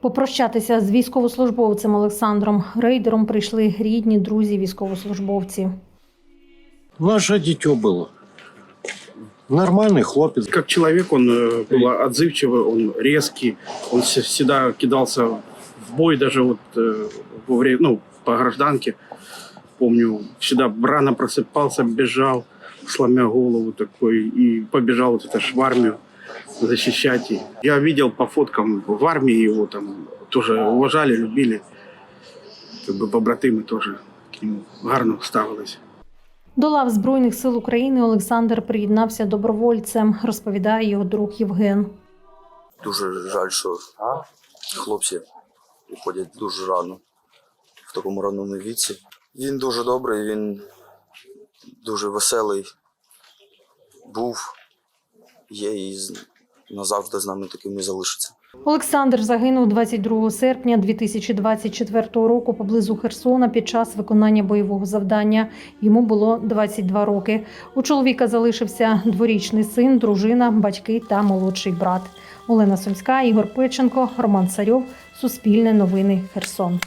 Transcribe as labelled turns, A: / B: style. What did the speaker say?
A: Попрощатися з військовослужбовцем Олександром Рейдером прийшли рідні друзі військовослужбовці.
B: Наше дитё было. Нормальный хлопец.
C: Как человек он э, был отзывчивый, он резкий, он вс- всегда кидался в бой, даже вот э, во время, ну, по гражданке. Помню, всегда рано просыпался, бежал, сломя голову такой, и побежал вот это ж в армию защищать. Я видел по фоткам в армии его там тоже уважали, любили. Как бы побратимы тоже к нему гарно ставились.
A: До лав Збройних сил України Олександр приєднався добровольцем, розповідає його друг Євген.
D: Дуже жаль, що хлопці уходять дуже рано в такому раному віці. Він дуже добрий, він дуже веселий був, є і назавжди з нами таким і залишиться.
A: Олександр загинув 22 серпня 2024 року поблизу Херсона під час виконання бойового завдання. Йому було 22 роки. У чоловіка залишився дворічний син, дружина, батьки та молодший брат. Олена Сумська, Ігор Печенко, Роман Царьов. Суспільне новини Херсон.